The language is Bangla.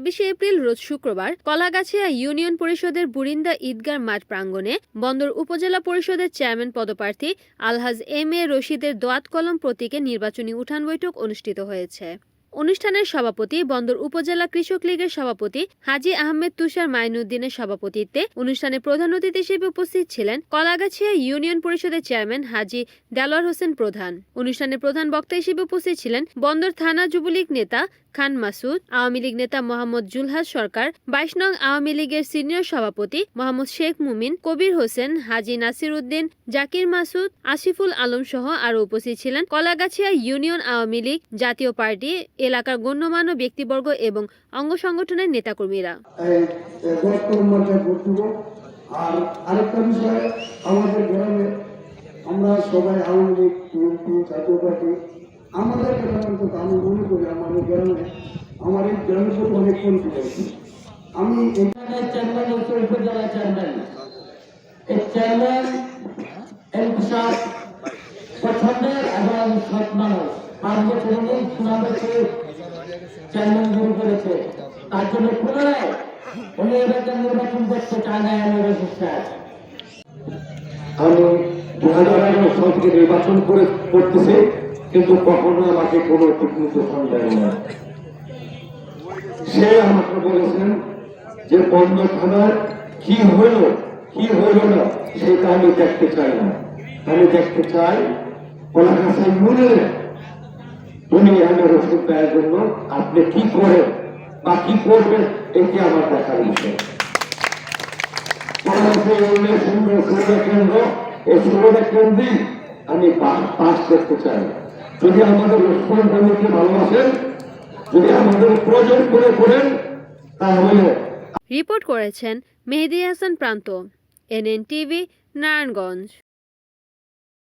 ছাব্বিশে এপ্রিল, রোজ শুক্রবার, কলাগাছিয়া ইউনিয়ন পরিষদের বুরিন্দা ঈদগার মাঠ প্রাঙ্গণে বন্দর উপজেলা পরিষদের চেয়ারম্যান পদপ্রার্থী আলহাজ এম এ রশিদের দোয়াত কলম প্রতীকে নির্বাচনী উঠান বৈঠক অনুষ্ঠিত হয়েছে। অনুষ্ঠানের সভাপতি বন্দর উপজেলা কৃষক লীগের সভাপতি হাজি আহমেদ তুষার মাইনুদ্দিনের সভাপতিত্বে অনুষ্ঠানে প্রধান অতিথি হিসেবে উপস্থিত ছিলেন কলাগাছিয়া ইউনিয়ন পরিষদের চেয়ারম্যান হাজি দেলোয়ার হোসেন প্রধান। অনুষ্ঠানে প্রধান বক্তা হিসেবে উপস্থিত ছিলেন বন্দর থানা যুবলীগ নেতা খান মাসুদ, আওয়ামী লীগ নেতা মোহাম্মদ জুলহাস সরকার, বাইশ নং আওয়ামী লীগের সিনিয়র সভাপতি মোহাম্মদ শেখ মুমিন, কবির হোসেন, হাজি নাসির উদ্দিন, জাকির মাসুদ, আসিফুল আলম সহ আরও উপস্থিত ছিলেন কলাগাছিয়া ইউনিয়ন আওয়ামী লীগ জাতীয় পার্টি এলাকার গণ্যমান্য ব্যক্তিবর্গ এবং অঙ্গ সংগঠনের নেতাকর্মীরা। এই আর আরেকটা বিষয় আমাদের গ্রামে আমরা সবাই আওয়ামী লীগ বিএনপি জাতীয় পার্টি আমাদের গ্রামে আমি মনে করি আমাদের গ্রামে আমার এই গ্রামের প্রতি অনেক কনফিডেন্স আমি এখানে চেয়ারম্যান হচ্ছে উপজেলা চেয়ারম্যান। এই চেয়ারম্যান এমপি পছন্দের এবং সৎ মানুষ। আমি দু হাজার এগারো সাল থেকে নির্বাচন করে করতেছি, কিন্তু কখনো আমাকে কোনো নির্দেশন দেয় না সে আমাকে বলেছেন যে বন্ধ থানার কি হইল কি হইল না, সেটা আমি দেখতে চাই না। আমি দেখতে চাই ওনার কাছে মনে উনি আমি রসুন দেওয়ার জন্য আপনি কি করেন বা কি করবেন এটি আমার দেখার আমি পাস করতে চাই। যদি আমাদের ভালোবাসেন, যদি আমাদের প্রয়োজন করে করেন, তাহলে রিপোর্ট করেছেন মেহেদি হাসান প্রান্ত এনএন টিভি নারায়ণগঞ্জ।